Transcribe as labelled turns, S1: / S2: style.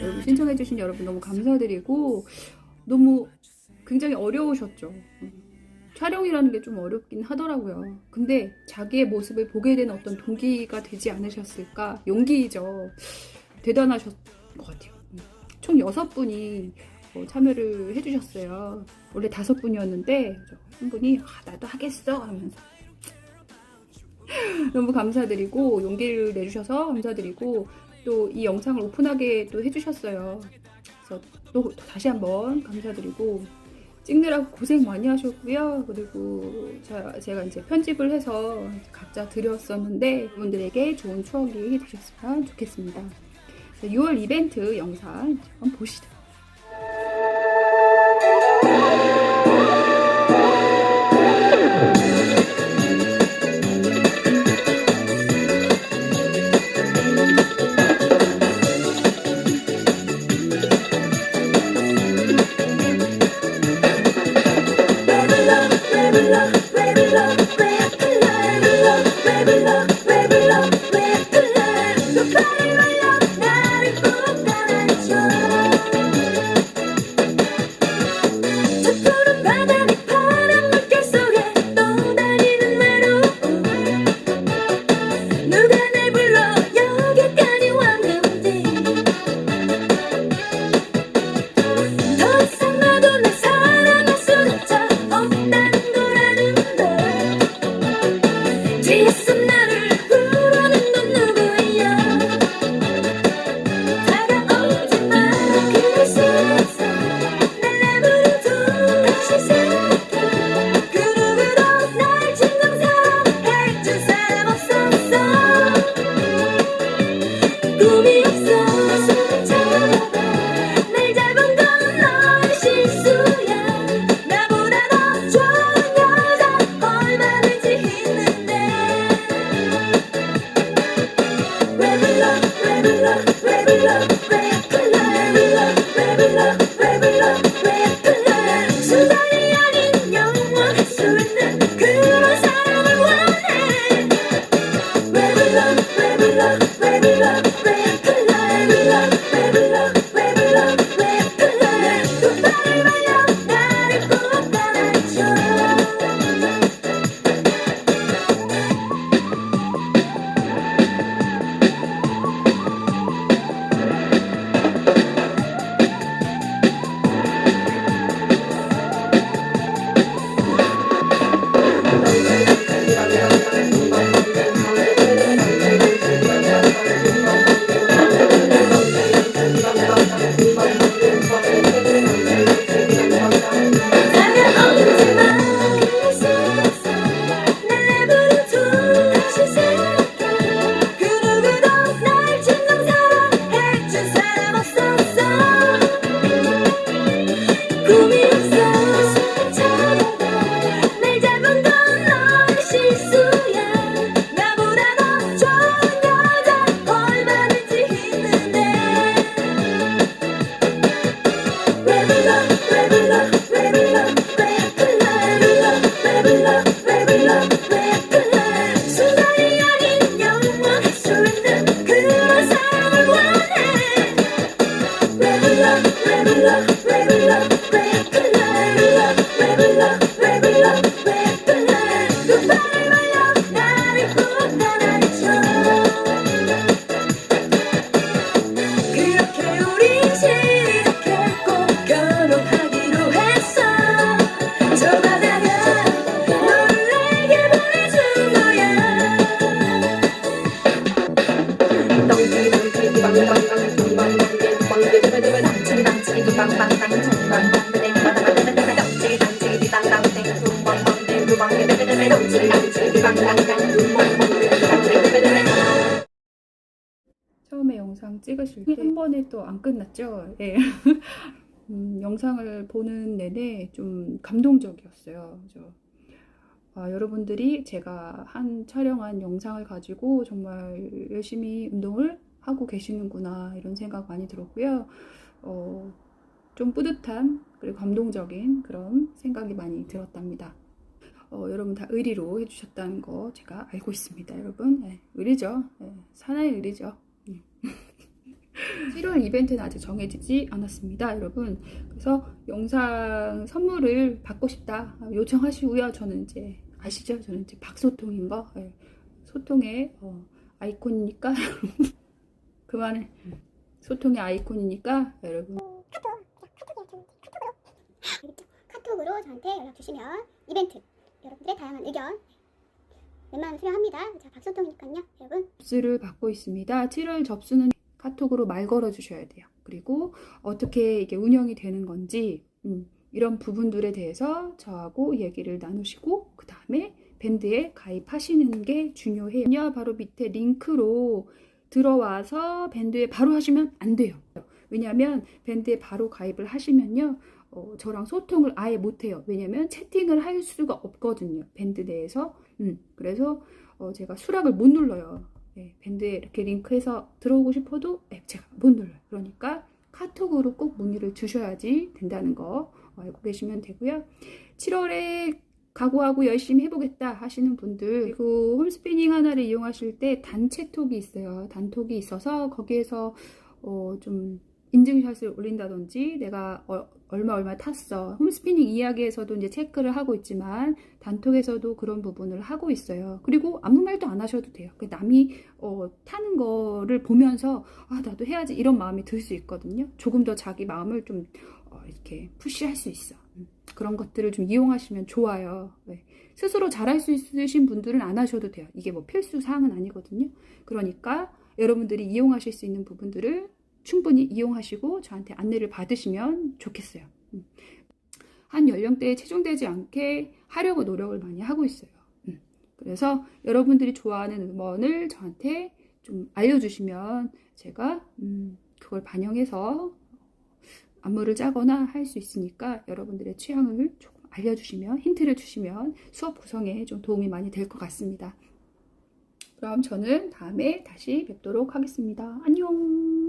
S1: 여러분. 신청해주신 여러분 너무 감사드리고 너무 굉장히 어려우셨죠. 음. 촬영이라는 게 좀 어렵긴 하더라고요. 근데 자기의 모습을 보게 되는 어떤 동기가 되지 않으셨을까? 용기죠. 대단하셨 것 같아요. 음. 총 여섯 분이 어, 참여를 해주셨어요. 원래 다섯 분이었는데 한 분이 아, 나도 하겠어 하면서 너무 감사드리고 용기를 내주셔서 감사드리고 또 이 영상을 오픈하게 또 해주셨어요. 그래서 또 다시 한번 감사드리고 찍느라고 고생 많이 하셨고요. 그리고 자- 제가 이제 편집을 해서 각자 드렸었는데 여러분들에게 좋은 추억이 되셨으면 좋겠습니다. 6월 이벤트 영상 한번 보시죠.
S2: yeah.
S1: 처음에 영상 찍으실 때 한 번에 또 안 끝났죠. 예. 음, 영상을 보는 내내 좀 감동적이었어요. 그죠? 아, 여러분들이 제가 한 촬영한 영상을 가지고 정말 열심히 운동을 하고 계시는구나 이런 생각 많이 들었고요. 어, 좀 뿌듯한 그리고 감동적인 그런 생각이 많이 들었답니다. 어, 여러분 다 의리로 해주셨다는 거 제가 알고 있습니다, 여러분. 네, 의리죠. 네, 사나이 의리죠. 음. 1월 이벤트는 아직 정해지지 않았습니다, 여러분. 그래서 영상 선물을 받고 싶다 요청하시고요. 저는 이제 아시죠? 저는 이제 박소통인 거 예. 소통의 어, 아이콘이니까 그만해. 소통의 아이콘이니까 여러분
S3: 카톡으로 저한테 연락 주시면 이벤트 여러분들의 다양한 의견 웬만하면 수령합니다. 자 박소통이니까요, 여러분.
S1: 접수를 받고 있습니다. 7월 접수는 카톡으로 말 걸어 주셔야 돼요. 그리고 어떻게 이게 운영이 되는 건지 음, 이런 부분들에 대해서 저하고 얘기를 나누시고 그 다음에 밴드에 가입하시는 게 중요해요. 바로 밑에 링크로 들어와서 밴드에 바로 하시면 안 돼요. 왜냐하면 밴드에 바로 가입을 하시면요. 어, 저랑 소통을 아예 못해요. 왜냐면 채팅을 할 수가 없거든요. 밴드 내에서. 음, 그래서 어, 제가 수락을 못 눌러요. 네, 밴드에 이렇게 링크해서 들어오고 싶어도 네, 제가 못 눌러요. 그러니까 카톡으로 꼭 문의를 주셔야지 된다는 거 알고 계시면 되고요. 7월에 각오하고 열심히 해보겠다 하시는 분들 그리고 홈스피닝 하나를 이용하실 때 단체 톡이 있어요. 단톡이 있어서 거기에서 어, 좀 인증샷을 올린다든지 내가 어, 얼마 얼마 탔어. 홈스피닝 이야기에서도 이제 체크를 하고 있지만 단톡에서도 그런 부분을 하고 있어요. 그리고 아무 말도 안 하셔도 돼요. 그 남이 어, 타는 거를 보면서 아 나도 해야지 이런 마음이 들 수 있거든요. 조금 더 자기 마음을 좀 어, 이렇게 푸시할 수 있어. 음, 그런 것들을 좀 이용하시면 좋아요. 네. 스스로 잘할 수 있으신 분들은 안 하셔도 돼요. 이게 뭐 필수 사항은 아니거든요. 그러니까 여러분들이 이용하실 수 있는 부분들을 충분히 이용하시고 저한테 안내를 받으시면 좋겠어요. 음. 한 연령대에 체중되지 않게 하려고 노력을 많이 하고 있어요. 음. 그래서 여러분들이 좋아하는 음원을 저한테 좀 알려주시면 제가 음, 그걸 반영해서 안무를 짜거나 할 수 있으니까 여러분들의 취향을 조금 알려주시면 힌트를 주시면 수업 구성에 좀 도움이 많이 될 것 같습니다. 그럼 저는 다음에 다시 뵙도록 하겠습니다. 안녕!